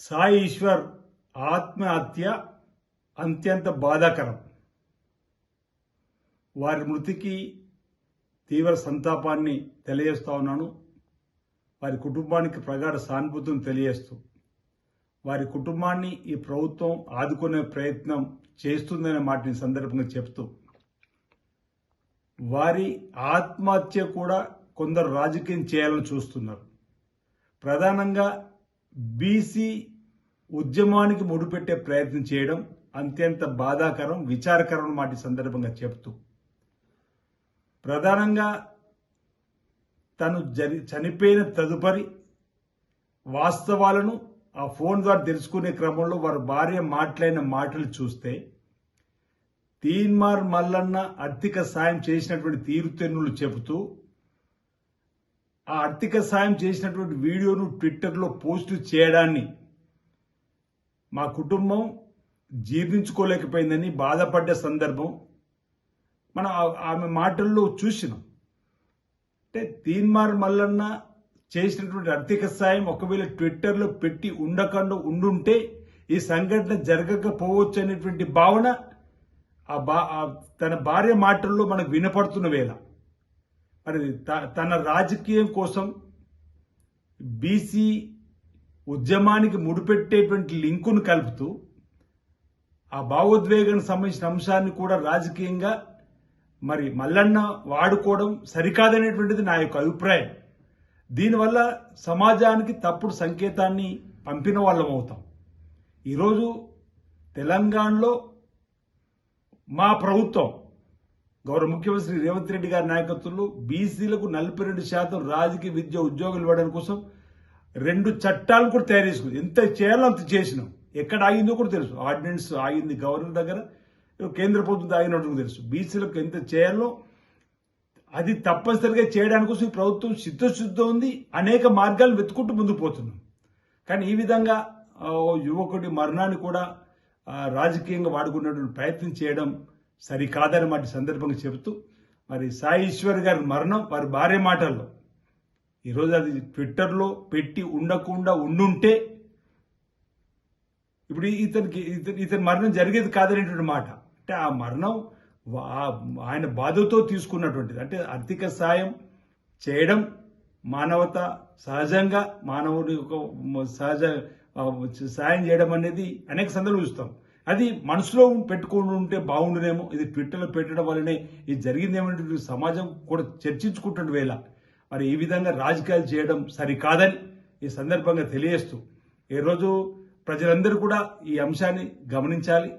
సాయి ఈశ్వర్ ఆత్మహత్య అత్యంత బాధాకరం. వారి మృతికి తీవ్ర సంతాపాన్ని తెలియజేస్తా ఉన్నాను. వారి కుటుంబానికి ప్రగాఢ సానుభూతిని తెలియజేస్తూ వారి కుటుంబాన్ని ఈ ప్రభుత్వం ఆదుకునే ప్రయత్నం చేస్తుందనే మాటని సందర్భంగా చెప్తూ వారి ఆత్మహత్య కూడా కొందరు రాజకీయం చేయాలని చూస్తున్నారు. ప్రధానంగా బీసీ ఉద్యమానికి ముడిపెట్టే ప్రయత్నం చేయడం అత్యంత బాధాకరం విచారకరం మాట సందర్భంగా చెప్తూ. ప్రధానంగా తను జరి చనిపోయిన తదుపరి వాస్తవాలను ఆ ఫోన్ ద్వారా తెలుసుకునే క్రమంలో వారి భార్య మాట్లాడిన మాటలు చూస్తే తీన్మార్ మల్లన్న ఆర్థిక సాయం చేసినటువంటి తీరుతెన్నులు చెబుతూ ఆ ఆర్థిక సాయం చేసినటువంటి వీడియోను ట్విట్టర్లో పోస్టు చేయడాన్ని మా కుటుంబం జీర్ణించుకోలేకపోయిందని బాధపడ్డ సందర్భం మనం ఆ- ఆమె మాటల్లో చూసినాం. అంటే తీన్మార్ మల్లన్న చేసినటువంటి ఆర్థిక సాయం ఒకవేళ ట్విట్టర్లో పెట్టి ఉండకుండా ఉండుంటే ఈ సంఘటన జరగకపోవచ్చు అనేటువంటి భావన ఆ బా తన భార్య మాటల్లో మనకు వినపడుతున్న వేళ. మరి త- తన రాజకీయం కోసం బీసీ ఉద్యమానికి ముడిపెట్టేటువంటి లింకును కలుపుతూ ఆ భావోద్వేగానికి సంబంధించిన అంశాన్ని కూడా రాజకీయంగా మరి మల్లన్న వాడుకోవడం సరికాదనేటువంటిది నా యొక్క అభిప్రాయం. దీనివల్ల సమాజానికి తప్పుడు సంకేతాన్ని పంపిన వాళ్ళం అవుతాం. ఈరోజు తెలంగాణలో మా ప్రభుత్వం గౌరవ ముఖ్యమంత్రి రేవంత్ రెడ్డి గారి నాయకత్వంలో బీసీలకు నలభై రెండు శాతం రాజకీయ విద్య ఉద్యోగులు ఇవ్వడం కోసం రెండు చట్టాలను కూడా తయారు చేసుకుంది ఎంత చేయాలో అంత చేసినాం. ఎక్కడ ఆగిందో కూడా తెలుసు. ఆర్డినెన్స్ ఆగింది గవర్నర్ దగ్గర కేంద్ర ప్రభుత్వం ఆగినట్టు తెలుసు. బీసీలకు ఎంత చేయాలో అది తప్పనిసరిగా చేయడానికి కోసం ఈ ప్రభుత్వం సిద్ధశుద్ధం ఉంది. అనేక మార్గాలు వెతుకుంటూ ముందుకు పోతున్నాం. కానీ ఈ విధంగా యువకుడి మరణాన్ని కూడా రాజకీయంగా వాడుకున్నటువంటి ప్రయత్నం చేయడం సరికాదని మాట సందర్భంగా చెబుతూ మరి సాయి ఈశ్వర్ గారి మరణం వారి భార్య మాటల్లో ఈరోజు అది ట్విట్టర్లో పెట్టి ఉండకుండా ఉండుంటే ఇప్పుడు ఇతనికి ఇతని ఇతని మరణం జరిగేది కాదనేటువంటి మాట. అంటే ఆ మరణం ఆయన బాధతో తీసుకున్నటువంటిది. అంటే ఆర్థిక సాయం చేయడం మానవత సహజంగా మానవుడి యొక్క సహజ సాయం చేయడం అనేది అనేక సందర్భాలు చూస్తాం. అది మనసులో పెట్టుకుని ఉంటే బాగుండునేమో. ఇది ట్విట్టర్లో పెట్టడం వల్లనే ఇది జరిగిందేమంటే సమాజం కూడా చర్చించుకుంటున్న వేళ. మరి ఈ విధంగా రాజకీయాలు చేయడం సరికాదని ఈ సందర్భంగా తెలియజేస్తూ ఈరోజు ప్రజలందరూ కూడా ఈ అంశాన్ని గమనించాలి.